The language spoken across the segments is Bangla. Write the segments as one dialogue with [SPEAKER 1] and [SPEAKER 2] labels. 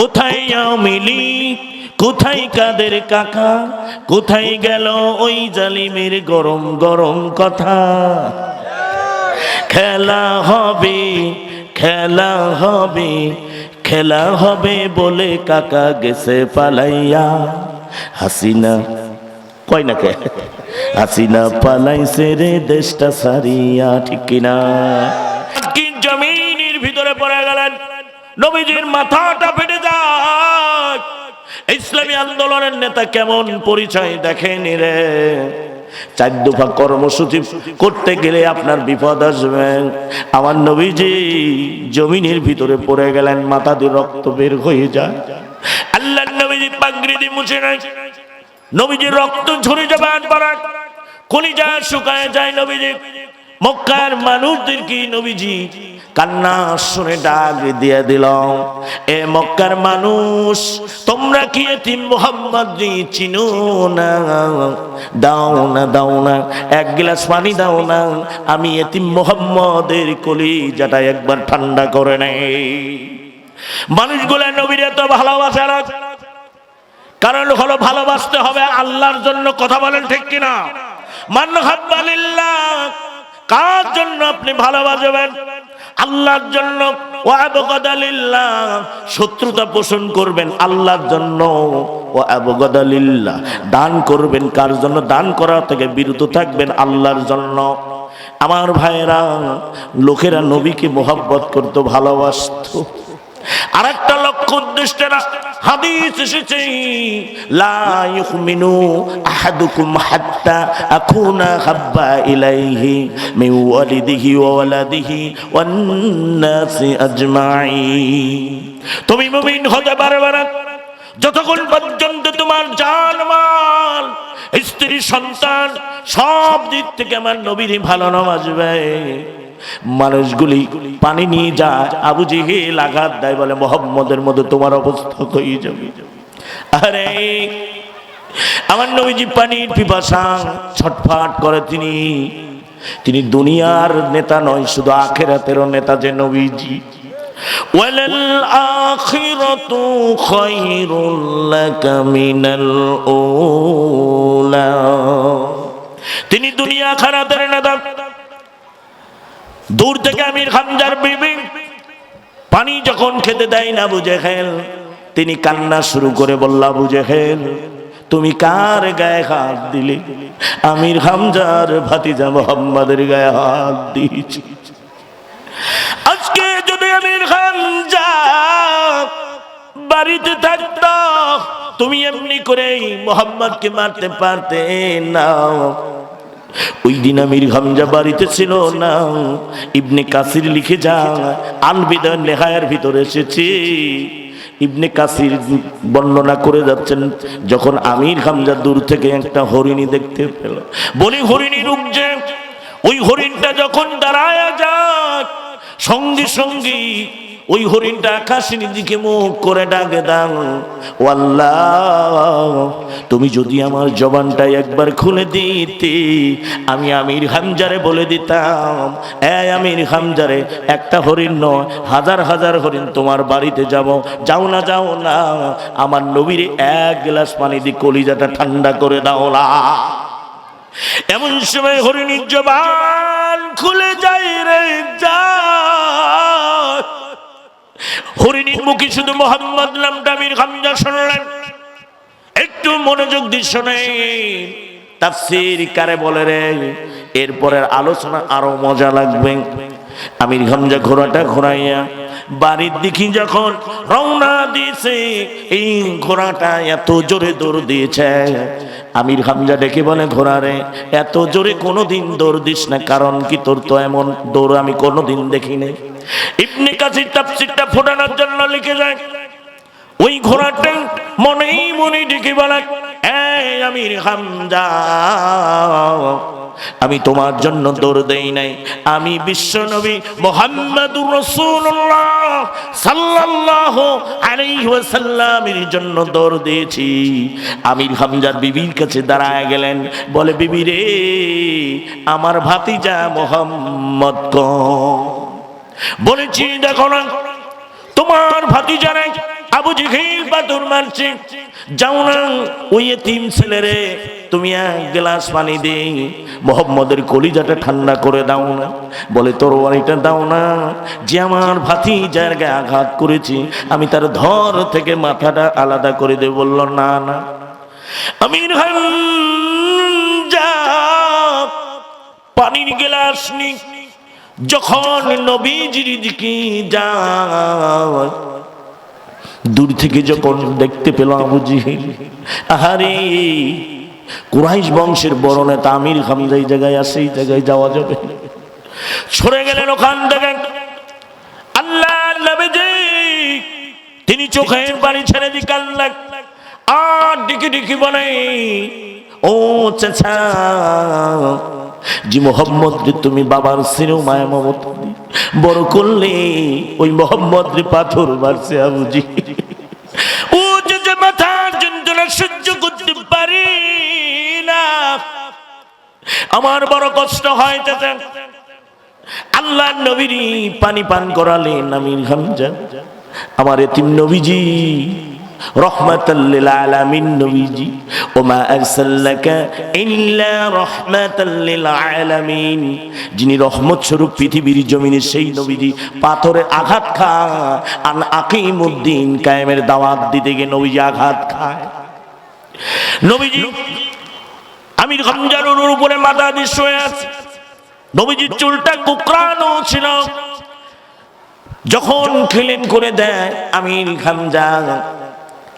[SPEAKER 1] কোথায় আওয়ামী কোথায় কাদের কাকা? কোথায় গেল ওই জালিমের গরম গরম কথা? খেলা হবে খেলা হবে খেলা হবে বলে কাকা গেছে পালাইয়া। হাসিনা, কয় না কে? হাসিনা পালাইছে রে দেশটা সারিয়া, ঠিক কিনা? জমিনের ভিতরে পড়ে গেলেন? নবীজির মাথাটা ফেটে যায় ইসলামী আন্দোলনের নেতা কেমন পরিচয় দেখেনি রে? চার দফা কর্মসূচি করতে গেলে আপনার বিপদ আসবে। আমার নবীজি জমিনের ভিতরে পড়ে গেলেন, মাথা দিয়ে রক্ত বের হয়ে যায়। আল্লাহ নবীজি পাগড়ি দিয়ে মুছে নাই নবীজির রক্ত ঝরে যাবে একবার কলিজা শুকায় যায় নবীজি। মক্কার মানুষদের কি নবীজি কান্না শুনে ডাক দিয়ে দিল, এ মক্কার মানুষ, তোমরা কি এতিম মোহাম্মদ চিনো না? দাও না দাও না, এক গ্লাস পানি দাও না। আমি এতিম মোহাম্মদের কলিজাটা একবার ঠান্ডা করে নেই। মানুষগুলা নবীর এত ভালোবাসে কারণ হলো ভালোবাসতে হবে আল্লাহর জন্য, কথা বলেন ঠিক কিনা? মান হাব্বালিল্লাহ, কার জন্য আপনি ভালোবাসবেন? আল্লাহর জন্য শত্রুতা পোষণ করবেন আল্লাহর জন্য ও আবগদালিল্লাহ দান করবেন কার জন্য? দান করা থেকে বিরত থাকবেন আল্লাহর জন্য। আমার ভাইয়েরা, লোকেরা নবীকে মোহাব্বত করতো, ভালোবাসতো। আর একটা লক্ষ্য উদ্দেশ্যে না, হাদিস এসেছে, লা ইউমিনু আহাদুকুম হাত্তা আকুনা হাব্বা ইলাইহি মিন ওয়ালিদিহি ওয়া ওয়ালাদিহি ওয়ান নাসি আজমাইন তুমি মুমিন হতে পারবে না। যতক্ষণ পর্যন্ত তোমার জান, মাল, স্ত্রী, সন্তান সব দিক থেকে আমার নবীরই ভালো নামাজবে মানুষগুলি পানি নিয়ে যায় আবু জিহেল আঘাত দেয় বলে মোহাম্মদের মধ্যে তোমার অবস্থা হয়ে যাবে আরে আমার নবীজি পানির পিপাসা ছটফাট করে তিনি তিনি দুনিয়ার নেতা নয় শুধু আখেরাতেরও নেতা যে নবীজি وللآخرة خير لك من الأولى তিনি দুনিয়া খারাপের নেতা দূর থেকে আমির হামজার বিবি পানি যখন খেতে দেয় না, বুঝে খেল। তিনি কান্না শুরু করে বললা, বুঝে খেল, তুমি কার গায়ে হাত দিলে? আমির হামজার ভাতিজা মোহাম্মদের গায়ে হাত দিয়েছি। আজকে যদি আমির হামজা বাড়িতে থাকত, তুমি এমনি করেই মোহাম্মদকে মারতে পারতে না। ওই দিন আমির হামজা বাড়িতে ছিল না। ইবনে কাসির লিখে যা আলবিদা নেহায়ের ভিতরে এসেছে। ইবনে কাসির বর্ণনা করে যাচ্ছেন, যখন আমির হামজা দূর থেকে একটা হরিণী দেখতে পেল। বলি, হরিণী, রূপ যে, ওই হরিণটা যখন দাঁড়ায় যাক, সঙ্গে সঙ্গে ওই হরিণটা আকাশের দিকে মুখ করে ডাকে, দাও, আল্লাহ, তুমি যদি আমার জবানটা একবার খুলে দিতে, আমি আমির হামজারে বলে দিতাম এ আমির হামজারে, একটা হরিণ নয়, হাজার হাজার হরিণ তোমার বাড়িতে যাব, যাও না যাও না, আমার নবীরে এক গ্লাস পানি দিয়ে কলিজাটা ঠান্ডা করে দাও না। এমন সময় হরিণীর জবান খুলে যায় রে। হরিণীর মুখে শুধু মোহাম্মদ নামটা আমির হামজা শুনলেন। একটু মনোযোগ দিয়ে শোনে তাফসির কারে বলে রে, এরপরের আলোচনা আরও মজা লাগবে। আমির হামজা ঘোড়াটা ঘোরাইয়া, বাড়ির দিকে যখন রওনা দিয়েছে, এই ঘোড়াটা এত জোরে দৌড় দিয়েছে। আমির হামজা ডেকে বলে ঘোড়ারে এত জোরে কোনোদিন দৌড় দিস না, কারণ কি তোর তো এমন দৌড় আমি কোনোদিন দেখিনি? ইবনে কাসির তাফসিরটা ফোটানোর জন্য লিখে যায় ওই ঘোড়াটা মনেই মনে ডেকে বলে আমির হামজা, আমি তোমার জন্য দৌড় দেই নাই। আমি বিশ্ব নবী মোহাম্মদুর রসুল্লাহ সাল্লাল্লাহ আলাইহি ওয়াসাল্লামের জন্য দৌড় দিয়েছি। আমির হামজার বিবির কাছে দাঁড়ায় গেলেন, বলে, বিবি রে, আমার ভাতিজা মোহাম্মদ কম বলেছি, দেখো না, তোমার ভাতিজারে আবু জিহিল পাথর মারছে। যাও না, ওই এতিম ছেলেরে তুমি এক গ্লাস পানি দে মোহাম্মদের কলিজাটা ঠান্ডা করে দাও না। বলে তরবারিটা দাও না, যে আমার ভাতি জায়গায় আঘাত করেছি, আমি তার ধর থেকে মাথাটা আলাদা করে দে বলল, না না। আমির পানির গ্লাস নি। যখন নবীজির দিকে যায় দূর থেকে যখন দেখতে পেল আবু জিহিল, আহারে, কুরাইশ বংশের বড় নেতা আমির হামজা এই জায়গায় আসে এই জায়গায় যাওয়া যাবে। সরে গেলেন ওখান থেকে। আল্লাহ তিনি চোখের পানি ছেড়ে দি কাল্লা আর ডিকি ডিকি বলে, ও চাচা জি মোহাম্মদ রে, তুমি বাবার সিনেও মায়া মমতা দি। বড় করলে ওই মোহাম্মদ রে পাথর মারছে আবুজি। ও যে যে যন্ত্রণা সহ্য করতে পারি না। আমার বড় কষ্ট হয় চাচা। আল্লাহ নবীর পানি পান করালেন আমির হামজা। আমার এতিম নবীজি যিনি রহমত স্বরূপ পৃথিবীর জমিনে সেই নবীজি পাথরে আঘাত খায়। আন আকিমুদ্দিন কায়েমের দাওয়াত দিতে গিয়ে নবীজি আঘাত খায়। নবীজি আমির হামজার উপরে মাথা আছে। নবীজির চুলটা কুকরানো ছিল। যখন ক্লিন করে দেয় আমির খামজা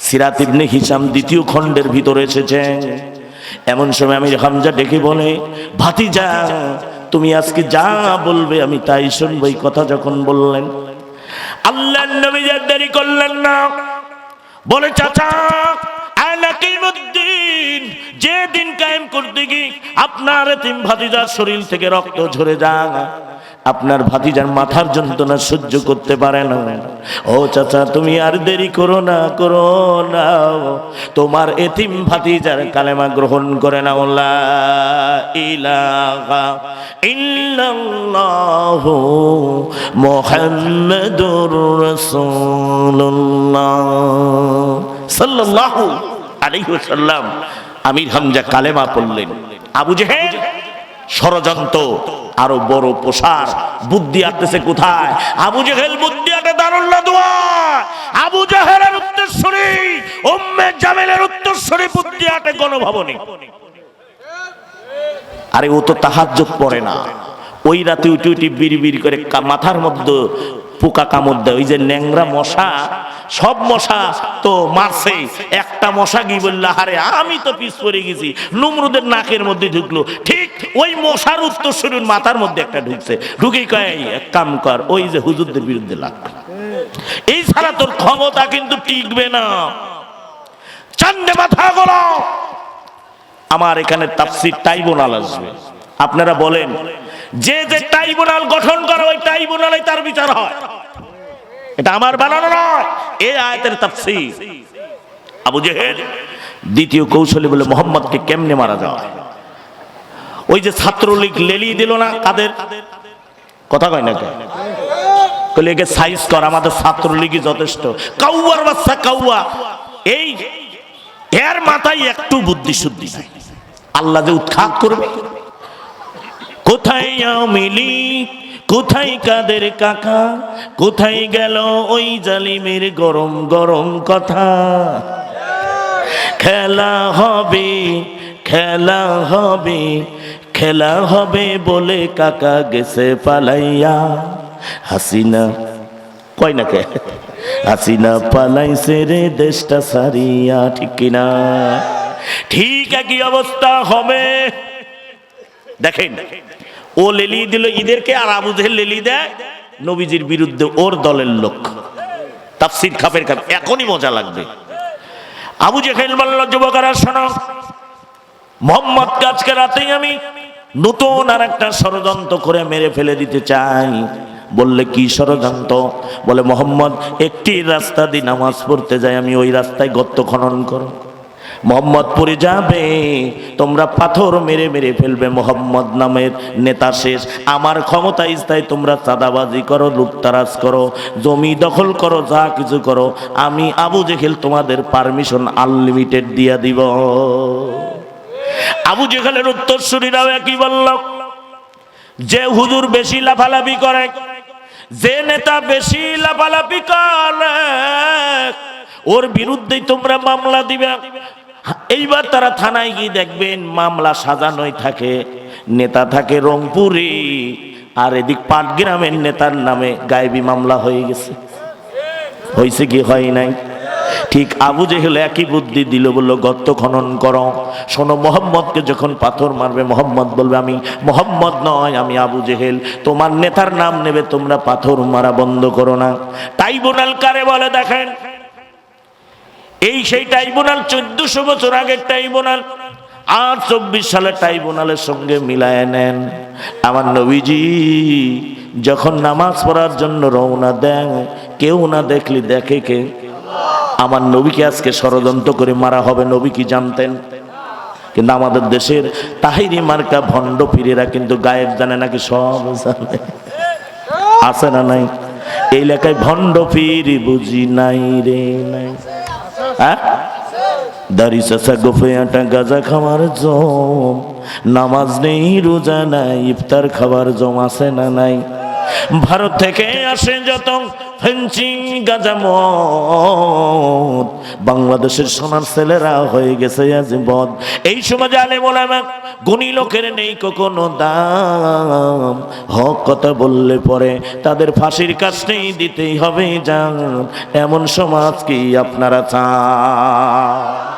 [SPEAKER 1] সিরাত ইবনে হিসাম দ্বিতীয় খণ্ডের ভিতরে এসেছে। এমন সময় আমির হামজা ডেকে বলে, ভাতিজা, তুমি আজকে যা বলবে আমি তাই শুনব। এই কথা যখন বললেন, আল্লাহ নবী দেরি করলেন না। বলে, চাচা যে দিন কায়েম করতে গিয়ে আপনার এতিম ভাতিজার শরীর থেকে রক্ত ঝরে যায়। আপনার ভাতিজার মাথার যন্ত্রণা সহ্য করতে পারে না। ও চাচা, তুমি আর দেরি করো না করো না। তোমার এতিম ভাতিজার কালেমা গ্রহণ করে না লা ইলাহা ইল্লাল্লাহ মুহাম্মাদুর রাসূলুল্লাহ। সাল্লাল্লাহু আলাইহি ওয়াসাল্লাম। আমির হামজা কালেমা পড়লেন। আবু জেহেল ষড়যন্ত্র, আরও বড় প্রসার। বুদ্ধি আটতেছে কোথায়? আবু জেহেল বুদ্ধি আটে দারুল্লা দোয়া আবু জেহেলের উত্তরস্বরী উম্মে জামেলের উত্তরস্বরী বুদ্ধি আটে গণভবনে। আরে ও তো তাহাজ্জুদ পড়ে না। ওই রাতে উঠে বিড়ি বিড়ি করে মাথার মধ্যে পোকা কামড় দেয়। ওই যে ন্যাংরা মশা সব মশা তো মারছে। একটা মশা গিয়ে বলল, আরে, আমি তো পিস পড়ে গেছি। নুমরুদের নাকের মধ্যে ঢুকলো। ঠিক ওই মশার উত্তর শরীর মাথার মধ্যে একটা ঢুকছে। ঢুকে কয় এক কাম কর, ওই যে হুজুরদের বিরুদ্ধে লাগ এই ছাড়া তোর ক্ষমতা কিন্তু টিকবে না। চান্দে মাথা গলো আমার এখানে তাফসির ট্রাইব্যুনাল আসবে। আপনারা বলেন, যে যে ট্রাইব্যুনাল গঠন করে, ওই ট্রাইব্যুনালে তার বিচার হয়। এটা আমার বানানো নয়। এই আয়াতের তাফসির। আবু জেহেল দ্বিতীয় কৌশলী বলে মোহাম্মদকে কেমনে মারা যায়? ওই যে ছাত্রলীগ লেলি দিল না কাদের? কথা কয় না? কইলে একে সাইজ কর, আমাদের ছাত্রলীগই যথেষ্ট। কাউয়ার বাচ্চা কাউয়া। এই এর মাথায় একটু বুদ্ধি শুদ্ধি নাই। আল্লাহ যে উৎখাত করবে। কোথায় মিলি কোথায় কাদের কাকা? কোথায় গেল ওই জালিমের গরম গরম কথা? খেলা হবে খেলা হবে খেলা হবে বলে কাকা গেছে পালাইয়া। হাসিনা কয় না কে? হাসিনা পালাইছে রে দেশটা সারিয়া, ঠিক কিনা ঠিক একই অবস্থা হবে। দেখেন ও লেলি দিল ঈদেরকে আর আবু জেহেল লেলি দেয় নবীজির বিরুদ্ধে ওর দলের লোক। তাফসির খাপের খাপ এখনই মজা লাগবে। আবু জেহেল বলল, যুবকেরা, শোনো, মোহাম্মদ আজকে রাতেই আমি নতুন আর একটা ষড়যন্ত্র করে মেরে ফেলে দিতে চাই। বললে, কি ষড়যন্ত্র? বলে, মোহাম্মদ, একটি রাস্তা দিয়ে নামাজ পড়তে যাই, আমি ওই রাস্তায় গর্ত খনন করো মোহাম্মদপুরে যাবে, তোমরা পাথর মেরে মেরে ফেলবে, মোহাম্মদ নামের নেতা শেষ। আমার ক্ষমতা ইস্তায় তোমরা চাঁদাবাজি করো, লুটতারাজ করো, জমি দখল করো, যা কিছু করো। আমি আবু জেহেল, তোমাদের পারমিশন আনলিমিটেড দিয়া দিব। আবু জেহেলের উত্তরসূরিরাও একই বলল, যে হুজুর বেশি লাফালাফি করে, যে নেতা বেশি লাফালাফি করে ওর বিরুদ্ধেই তোমরা মামলা দিবে। এইবার তারা থানায় গিয়ে দেখবেন মামলা সাজানোই থাকে, নেতা থাকে রংপুরে, আর এদিক পাটগ্রামের নেতার নামে গায়েবী মামলা হয়ে গেছে। হয়েছে কি হয় নাই? ঠিক আবু জেহেল একই বুদ্ধি দিল, বলল, গর্ত খনন করো। শোনো, মোহাম্মদকে যখন পাথর মারবে, মোহাম্মদ বলবে, আমি মোহাম্মদ নয়, আমি আবু জেহেল। তোমার নেতার নাম নেবে, তোমরা পাথর মারা বন্ধ করো না। ট্রাইব্যুনাল কারে বলে দেখেন এই সেই ট্রাইব্যুনাল চোদ্দশো বছর আগের ট্রাইব্যুনাল আর চব্বিশ সালের ট্রাইব্যুনালের সঙ্গে মিলায় নেন। আমার নবীজি, যখন নামাজ পড়ার জন্য রওনা দেন, কেউ না দেখলি দেখে কে? আমার নবীকে আজকে ষড়যন্ত্র করে মারা হবে, নবী কি জানতেন? কিন্তু আমাদের দেশের তাহিরি মার্কা ভণ্ড পীরেরা কিন্তু গায়েব জানে নাকি সব জানে। আছে না নাই? এই এলাকায় ভণ্ড পীর বুঝি নাই রে নাই। হ্যাঁ? দাড়ি চাষা গোফেয়াটা গাজা খাওয়ার জম। নামাজ নেই, রোজা নাই, ইফতার খাবার জম আছে না নাই? ভারত থেকে আসে যত ফেঞ্চি গাজা মদ বাংলাদেশের সোনার ছেলেরা হয়ে গেছে আজ বদ এই সময় জানে বলে গুণী লোকের নেই কখনো দাম। হক কথা বললে পরে তাদের ফাঁসির কাজটাই দিতেই হবে যান এমন সমাজ কি আপনারা চান?